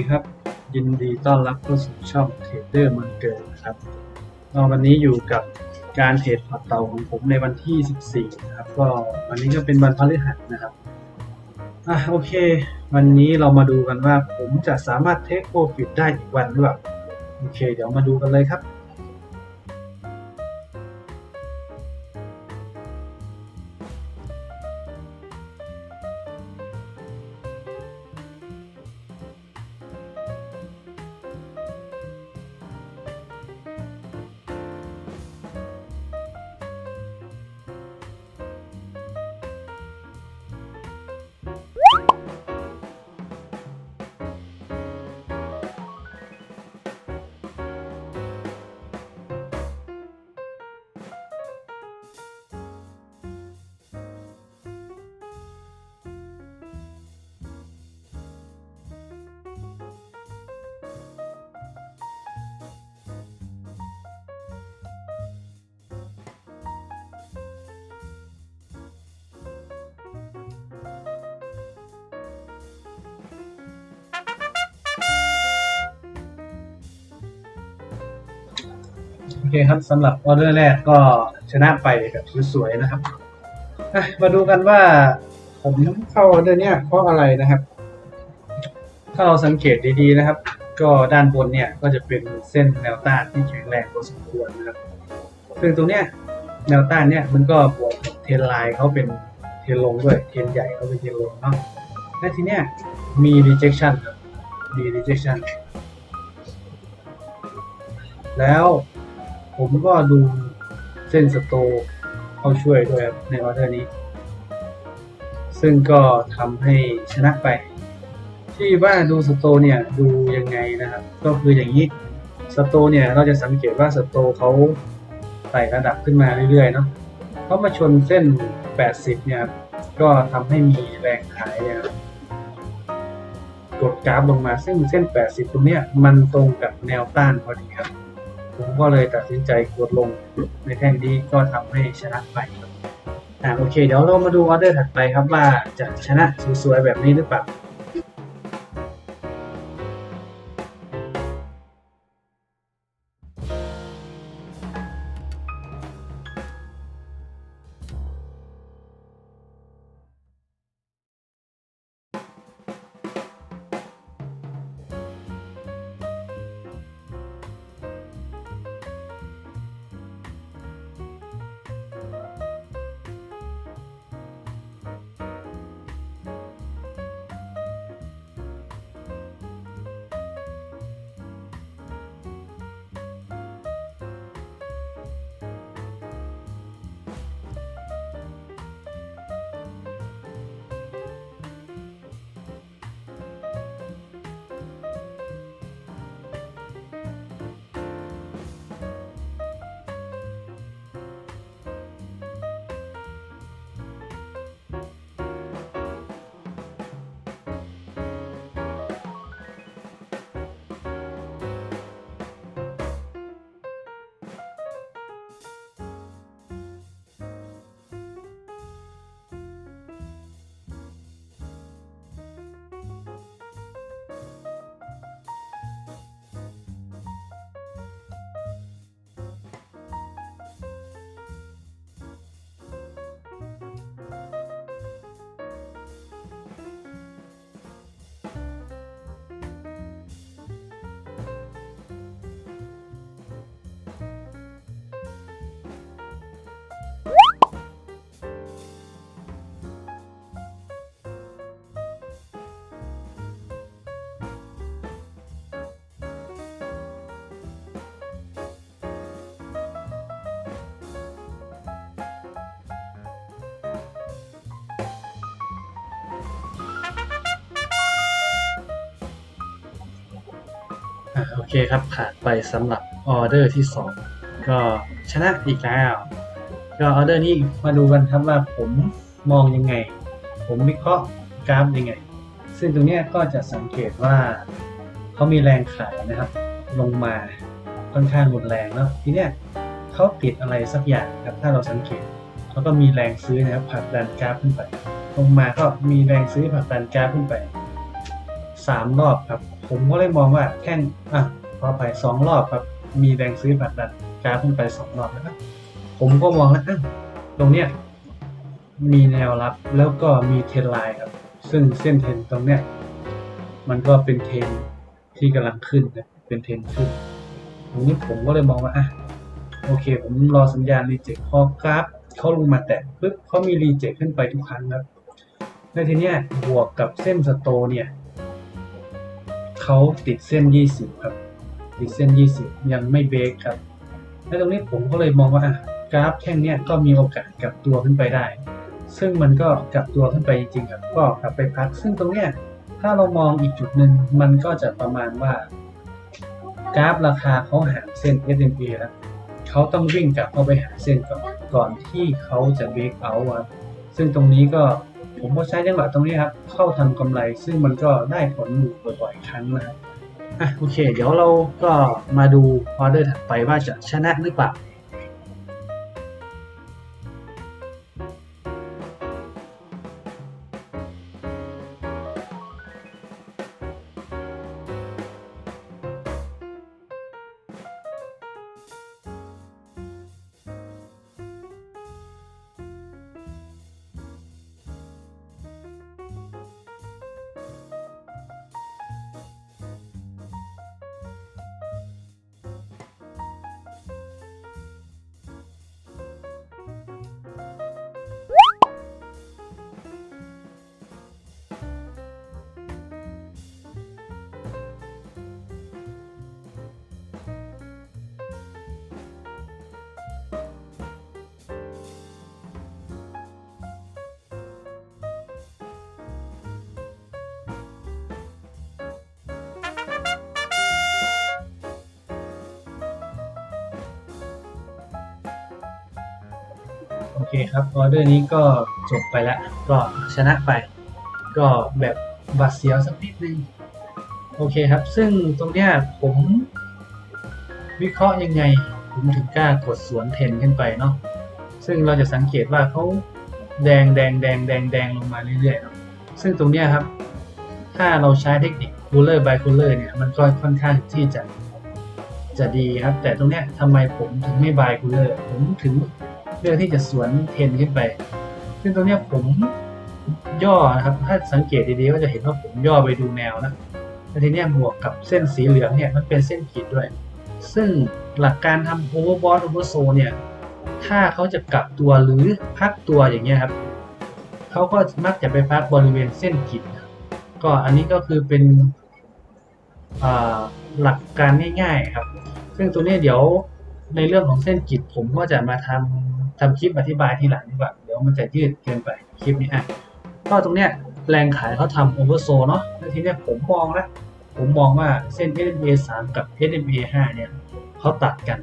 ดีครับ ยินดีต้อนรับเข้าสู่ช่องเทรดเดอร์มันเกิดนะครับตอนวันนี้อยู่กับการเทรดพอร์ตเตาของผมในวันที่ 14 นะครับ ก็วันนี้ก็เป็นวันพฤหัสนะครับอะโอเค วันนี้เรามาดูกันว่าผมจะสามารถเทคโปรฟิตได้อีกวันหรือเปล่าโอเค เดี๋ยวมาดูกันเลยครับ เคครับสำหรับออเดอร์แรกก็ชนะไปแบบสวยๆนะครับมาดูกันว่าผมเข้าออเดอร์เนี่ยเพราะอะไรนะครับ ถ้าเราสังเกตดีๆนะครับ ก็ด้านบนเนี่ยก็จะเป็นเส้นแนวต้านที่แข็งแรงพอสมควรนะครับซึ่งตรงเนี้ยแนวต้านเนี่ยมันก็บวกกับเทนไลน์เขาเป็นเทนลงด้วยเทนใหญ่เขาเป็นเทนลงเนาะและทีเนี้ยมี rejection ครับมี rejection แล้ว ผมก็ดูเส้นสโตเข้าช่วยด้วยครับในออเดอร์นี้ ซึ่งก็ทำให้ชนะไป ที่ว่าดูสโตเนี่ยดูยังไงนะครับ ก็คืออย่างนี้สโตเนี่ยเราจะสังเกตว่าสโตเขาไต่ระดับขึ้นมาเรื่อยๆเนาะเขามาชนเส้น 80 เนี่ยก็ทำให้มีแรงขายเนี่ยครับกดกราฟลงมาซึ่งเส้น 80 ตรงเนี้ยมันตรงกับแนวต้านพอดีครับ ผมก็เลยตัดสินใจกดลงในแท่งนี้ก็ทำให้ชนะไปอ่าโอเค เดี๋ยวเรามาดูออเดอร์ถัดไปครับว่าจะชนะสวยๆแบบนี้หรือเปล่า โอเคครับผ่านไปสำหรับออเดอร์ที่ 2 ก็ชนะอีกแล้ว ก็ออเดอร์นี้มาดูกันครับว่าผมมองยังไง ผมวิเคราะห์กราฟยังไง ซึ่งตรงนี้ก็จะสังเกตว่าเขามีแรงขายนะครับ ลงมาค่อนข้างรุนแรงเนาะทีเนี้ยเขาติดอะไรสักอย่างครับถ้าเราสังเกตเขาก็มีแรงซื้อนะครับผลักดันกราฟขึ้นไป ลงมาก็มีแรงซื้อผลักดันกราฟขึ้นไปสามรอบครับ ผมก็เลยมองว่าแค่งอะพอไปสองรอบครับ มีแรงซื้อแบบดันกราฟขึ้นไปสองรอบนะครับผมก็มองแล้วอะตรงเนี้ยมีแนวรับแล้วก็มีเทรนไลน์ครับ ซึ่งเส้นเทรนตรงเนี้ยมันก็เป็นเทรนที่กำลังขึ้นนะเป็นเทรนขึ้นตรงนี้ผมก็เลยมองว่าอะโอเค ผมรอสัญญาณรีเจ็คพอกราฟเขาลงมาแตะปุ๊บเขามีรีเจ็คขึ้นไปทุกครั้งครับแล้วทีเนี้ยบวกกับเส้นสโตเนี่ย เขาติดเส้น 20 ครับ ติดเส้น 20 ยังไม่เบรกครับ แล้วตรงนี้ผมก็เลยมองว่าอะกราฟแท่งเนี้ยก็มีโอกาสกลับตัวขึ้นไปได้ ซึ่งมันก็กลับตัวขึ้นไปจริงๆครับก็กลับไปพัก ซึ่งตรงเนี้ยถ้าเรามองอีกจุดหนึ่งมันก็จะประมาณว่ากราฟราคาเขาหาเส้น SMA แล้วเขาต้องวิ่งกลับเข้าไปหาเส้นก่อนก่อนที่เขาจะเบรกเอาครับซึ่งตรงนี้ก็ ผมก็ใช้จังหวะตรงนี้ครับ เข้าทำกำไรซึ่งมันก็ได้ผลอยู่บ่อยๆครั้งนะครับอะโอเค เดี๋ยวเราก็มาดูออเดอร์ถัดไปว่าจะชนะหรือเปล่า เคครับออเดอร์นี้ก็จบไปแล้ว ก็ชนะไป ก็แบบบาดเสียวสักนิดนึง โอเคครับ ซึ่งตรงเนี้ยผมวิเคราะห์ยังไง ผมถึงกล้ากดสวนเทนขึ้นไปเนาะซึ่งเราจะสังเกตว่าเขาแดงแดงแดงแดงแดงลงมาเรื่อยๆเนาะซึ่งตรงเนี้ยครับ ถ้าเราใช้เทคนิค cooler by cooler เลอร์เนี่ย มันก็ค่อนข้างที่จะจะดีครับ แต่ตรงเนี้ยทำไมผมถึงไม่ by cooler ผมถึง เลือกที่จะสวนเทนขึ้นไป ซึ่งตรงนี้ผมย่อนะครับ ถ้าสังเกตดีๆก็จะเห็นว่าผมย่อไปดูแนวนะแล้วทีนี้บวกกับเส้นสีเหลืองเนี่ยมันเป็นเส้นขีดด้วย ซึ่งหลักการทำโอเวอร์บอทโอเวอร์โซเนี่ย ถ้าเขาจะกลับตัวหรือพักตัวอย่างเงี้ยครับเขาก็มักจะไปพักบริเวณเส้นขีดก็อันนี้ก็คือเป็นหลักการง่ายๆครับ ซึ่งตัวนี้เดี๋ยว ในเรื่องของเส้นกิจผมก็จะมาทำทำคลิปอธิบายทีหลังดีกว่าเดี๋ยวมันจะยืดเกินไปคลิปนี้อะก็ตรงเนี้ยแรงขายเขาทำโอเวอร์โซเนาะแล้วทีเนี้ยผมมองแล้วผมมองว่าเส้น SMA 3 กับ SMA 5 เนี่ยเขาตัดกัน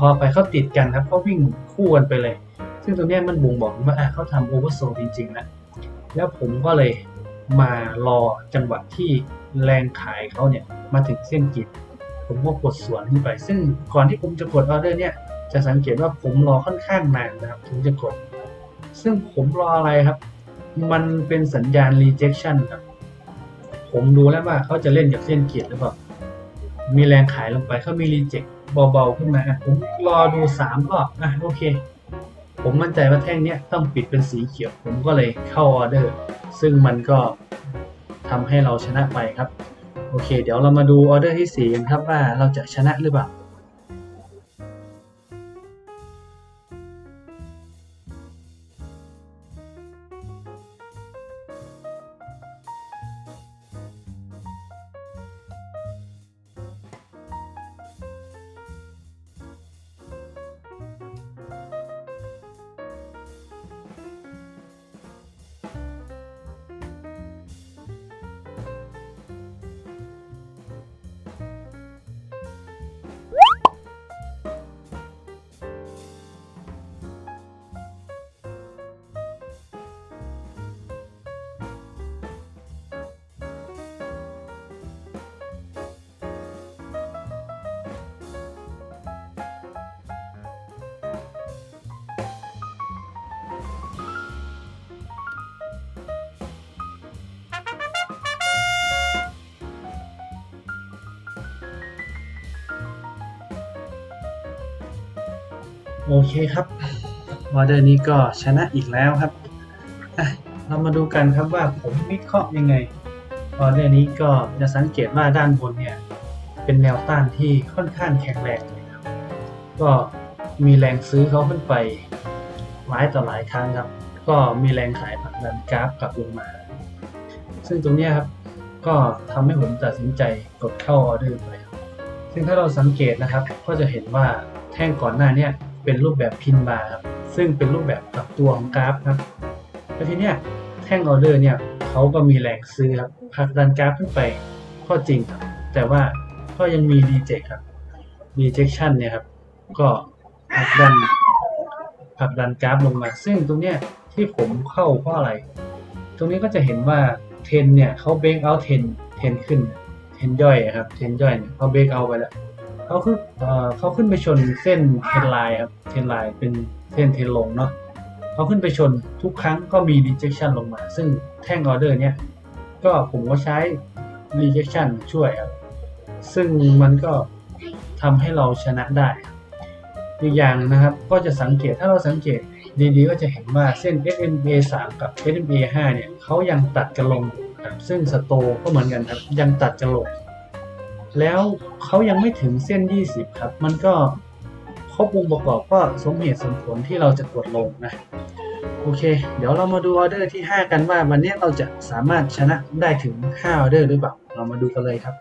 พอไปเขาติดกันครับเขาวิ่งคู่กันไปเลย ซึ่งตรงเนี้ยมันบ่งบอกว่าเขาทำโอเวอร์โซจริงๆนะแล้วผมก็เลยมารอจังหวะที่แรงขายเขาเนี่ยมาถึงเส้นกิจ ผมก็กดสวนขึ้นไป ซึ่งก่อนที่ผมจะกดออเดอร์เนี่ยจะสังเกตว่าผมรอค่อนข้างนานนะครับถึงจะกด ซึ่งผมรออะไรครับ มันเป็นสัญญาณ rejection ครับ ผมดูแล้วว่าเขาจะเล่นกับเส้นเกียรหรือเปล่า มีแรงขายลงไปเขามี reject เบาๆขึ้นมาผมรอดูสามรอบอะโอเค ผมมั่นใจว่าแท่งเนี้ยต้องปิดเป็นสีเขียว ผมก็เลยเข้าออเดอร์ ซึ่งมันก็ทำให้เราชนะไปครับ โอเค เดี๋ยวเรามาดูออเดอร์ที่4กันครับว่าเราจะชนะหรือเปล่า โอเคครับออเดอร์นี้ก็ชนะอีกแล้วครับเรามาดูกันครับว่าผมวิเคราะห์ยังไงออเดอร์นี้ก็จะสังเกตว่าด้านบนเนี่ยเป็นแนวต้านที่ค่อนข้างแข็งแรงเลยครับ ก็มีแรงซื้อเขาขึ้นไปหลายต่อหลายครั้งครับ ก็มีแรงขายผักดันกราฟกลับลงมา ซึ่งตรงนี้ครับก็ทำให้ผมตัดสินใจกดเข้าออเดอร์ไปครับซึ่งถ้าเราสังเกตนะครับ ก็จะเห็นว่าแท่งก่อนหน้าเนี้ เป็นรูปแบบพินบาร์ครับซึ่งเป็นรูปแบบกลับตัวของกราฟครับแล้วทีเนี้ยแท่งออเดอร์เนี่ยเขาก็มีแรงซื้อครับผลักดันกราฟขึ้นไปก็จริงครับ แต่ว่าก็ยังมีรีเจ็คครับ rejection เนี่ยครับ ก็ผลักดันผลักดันกราฟลงมา ซึ่งตรงเนี้ยที่ผมเข้าเพราะอะไร ตรงนี้ก็จะเห็นว่าเทนเนี่ยเขาเบรกเอาเทนเทนขึ้นเทนย่อยครับเทนย่อยเนี่ยเขาเบรกเอาไปแล้ว เขาขึ้นเอ่อเขาขึ้นไปชนเส้นเทนไลน์ครับเทนไลน์เป็นเส้นเทนลงเนาะเขาขึ้นไปชนทุกครั้งก็มี rejection ลงมา ซึ่งแท่งออเดอร์เนี่ยก็ผมก็ใช้ rejection ช่วยครับ ซึ่งมันก็ทำให้เราชนะได้อีกอย่างนะครับก็จะสังเกตถ้าเราสังเกตดีๆ ก็จะเห็นว่าเส้น SMA 3 กับ SMA 5 เนี่ยเขายังตัดกันลงครับซึ่งสโตก็เหมือนกันครับยังตัดกันลง แล้วเขายังไม่ถึงเส้น 20 ครับ มันก็ครบวงประกอบก็สมเหตุสมผลที่เราจะกดลงนะ โอเค เดี๋ยวเรามาดูออเดอร์ที่ 5 กันว่าวันนี้เราจะสามารถชนะได้ถึง5ออเดอร์หรือเปล่า เรามาดูกันเลยครับ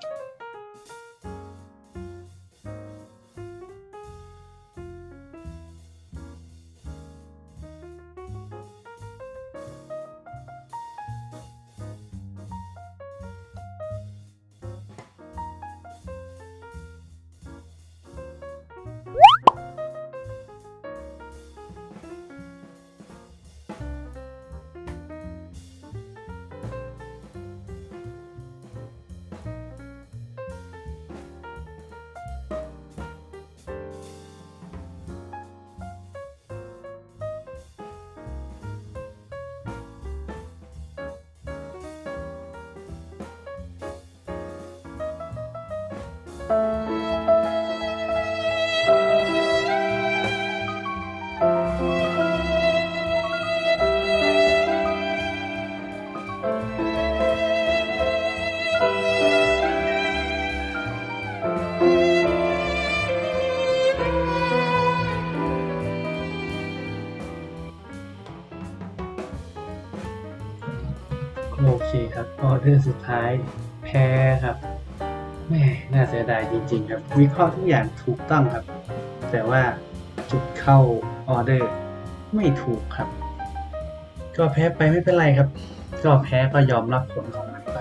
โอเคครับออเดอร์สุดท้ายแพ้ครับแม่น่าเสียดายจริงๆครับ วิเคราะห์ทุกอย่างถูกต้องครับ แต่ว่าจุดเข้าออเดอร์ไม่ถูกครับ ก็แพ้ไปไม่เป็นไรครับ ก็แพ้ก็ยอมรับผลของมันไป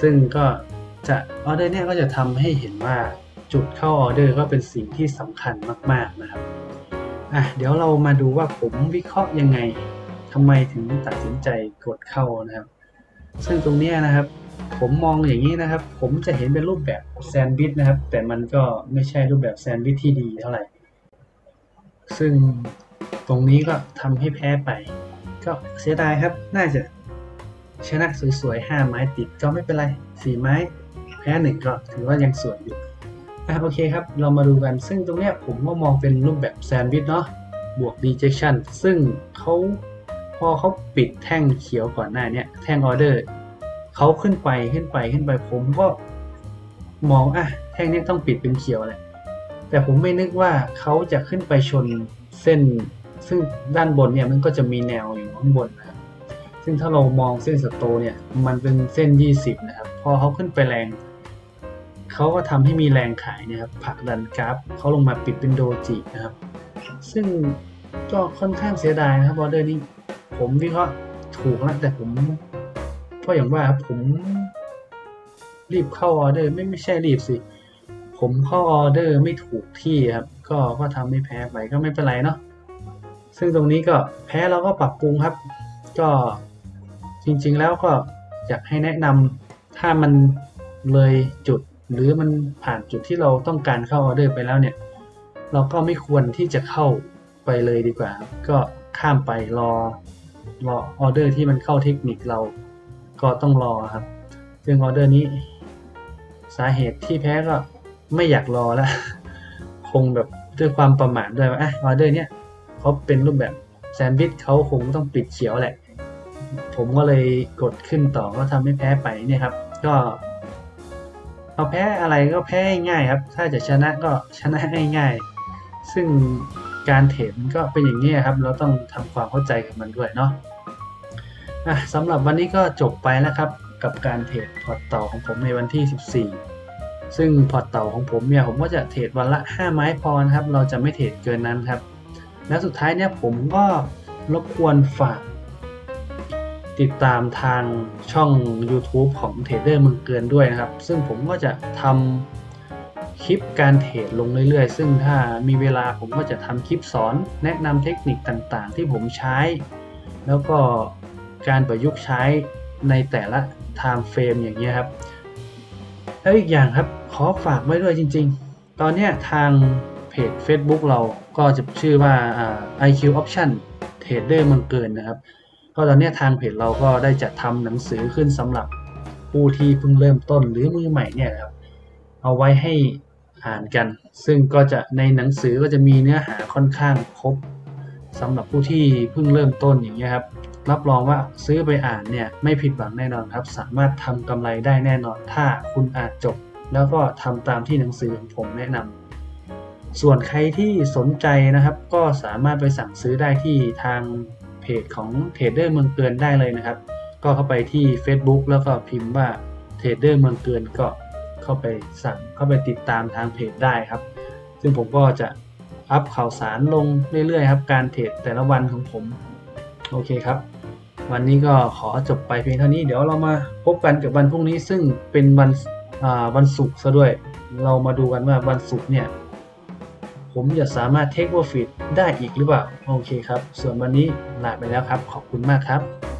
ซึ่งก็จะออเดอร์เนี่ยก็จะทำให้เห็นว่าจุดเข้าออเดอร์ก็เป็นสิ่งที่สำคัญมาก ๆนะครับอะเดี๋ยวเรามาดูว่าผมวิเคราะห์ยังไง ทำไมถึงตัดสินใจกดเข้านะครับ ซึ่งตรงนี้นะครับ ผมมองอย่างนี้นะครับ ผมจะเห็นเป็นรูปแบบแซนด์วิชนะครับ แต่มันก็ไม่ใช่รูปแบบแซนด์วิชที่ดีเท่าไหร่ ซึ่งตรงนี้ก็ทำให้แพ้ไป ก็เสียดายครับ น่าจะชนะสวยๆห้าไม้ติดก็ไม่เป็นไรสี่ไม้ แพ้หนึ่งก็ถือว่ายังสวยอยู่อะโอเคครับ เรามาดูกันซึ่งตรงเนี้ยผมก็มองเป็นรูปแบบแซนด์วิชเนาะบวก rejection ซึ่งเขา พอเขาปิดแท่งเขียวก่อนหน้าเนี้ยแท่งออเดอร์เขาขึ้นไปขึ้นไปขึ้นไปผมก็มองอะแท่งนี้ต้องปิดเป็นเขียวแหละแต่ผมไม่นึกว่าเขาจะขึ้นไปชนเส้น ซึ่งด้านบนเนี่ยมันก็จะมีแนวอยู่ข้างบนนะครับซึ่งถ้าเรามองเส้นสโตเนี่ยมันเป็นเส้น 20 นะครับ พอเขาขึ้นไปแรงเขาก็ทำให้มีแรงขายนะครับผลักดันกราฟเขาลงมาปิดเป็นโดจินะครับ ซึ่งก็ค่อนข้างเสียดายนะครับออเดอร์นี้ ผมวิเคราะห์ถูกแล้วแต่ผมก็อย่างว่าผมรีบเข้าออเดอร์ไม่ไม่ใช่รีบสิ ผมเข้าออเดอร์ไม่ถูกที่ครับ ก็ก็ทำให้แพ้ไปก็ไม่เป็นไรเนาะซึ่งตรงนี้ก็แพ้เราก็ปรับปรุงครับ ก็จริง ๆ แล้วก็อยากให้แนะนำถ้ามันเลยจุดหรือมันผ่านจุดที่เราต้องการเข้าออเดอร์ไปแล้วเนี่ย เราก็ไม่ควรที่จะเข้าไปเลยดีกว่า ก็ข้ามไปรอ รอออเดอร์ที่มันเข้าเทคนิคเราก็ต้องรอครับ ซึ่งออเดอร์นี้ สาเหตุที่แพ้ก็ไม่อยากรอแล้ว คงแบบด้วยความประมาทด้วยว่าอะออเดอร์เนี้ยเขาเป็นรูปแบบแซนด์วิชเขาคงต้องปิดเขียวแหละ ผมก็เลยกดขึ้นต่อก็ทำให้แพ้ไปเนี่ยครับ ก็เอาแพ้อะไรก็แพ้ง่ายครับ ถ้าจะชนะก็ชนะง่ายๆซึ่ง การเทรดมันก็เป็นอย่างนี้ครับ เราต้องทำความเข้าใจกับมันด้วยเนาะอะสำหรับวันนี้ก็จบไปแล้วครับ กับการเทรดพอร์ตต่อของผมในวันที่ 14 ซึ่งพอร์ตเต่าของผมเนี่ยผมก็จะเทรดวันละ 5 ไม้พอนะครับ เราจะไม่เทรดเกินนั้นครับ แล้วสุดท้ายเนี่ยผมก็รบกวนฝากติดตามทางช่อง YouTube ของเทรดเดอร์มืองเกินด้วยนะครับ ซึ่งผมก็จะทำ ลิปการเทรดลงเรื่อยๆ ซึ่งถ้ามีเวลาผมก็จะทำคลิปสอน แนะนำเทคนิคต่างๆ ที่ผมใช้ แล้วก็การประยุกต์ใช้ในแต่ละ time frame อย่างเงี้ยครับ แล้วอีกอย่างครับขอฝากไว้ด้วยจริง ๆ ตอนนี้ทางเพจ Facebook เราก็จะชื่อว่าอ่า IQ Option Trader มืองเกินนะครับก็ตอนนี้ทางเพจเราก็ได้จัดทำหนังสือขึ้นสำหรับผู้ที่เพิ่งเริ่มต้นหรือมือใหม่เนี่ยครับเอาไว้ให้ อ่านกัน ซึ่งก็จะในหนังสือก็จะมีเนื้อหาค่อนข้างครบสำหรับผู้ที่เพิ่งเริ่มต้นอย่างเงี้ยครับรับรองว่าซื้อไปอ่านเนี่ยไม่ผิดหวังแน่นอนครับ สามารถทำกำไรได้แน่นอน ถ้าคุณอ่านจบ แล้วก็ทำตามที่หนังสือของผมแนะนำส่วนใครที่สนใจนะครับ ก็สามารถไปสั่งซื้อได้ที่ทางเพจของเทรดเดอร์เมืองเกินได้เลยนะครับ ก็เข้าไปที่ Facebook แล้วก็พิมพ์ว่าเทรดเดอร์เมืองเกินก็ เข้าไปสั่งเข้าไปติดตามทางเพจได้ครับ ซึ่งผมก็จะอัพข่าวสารลงเรื่อยๆครับการเทรดแต่ละวันของผม โอเคครับ วันนี้ก็ขอจบไปเพียงเท่านี้เดี๋ยวเรามาพบกันกับวันพรุ่งนี้ซึ่งเป็นวันวันศุกร์ซะด้วย เรามาดูกันว่าวันศุกร์เนี่ย ผมจะสามารถเทคโปรฟิตได้อีกหรือเปล่า โอเคครับ ส่วนวันนี้ลาไปแล้วครับ ขอบคุณมากครับ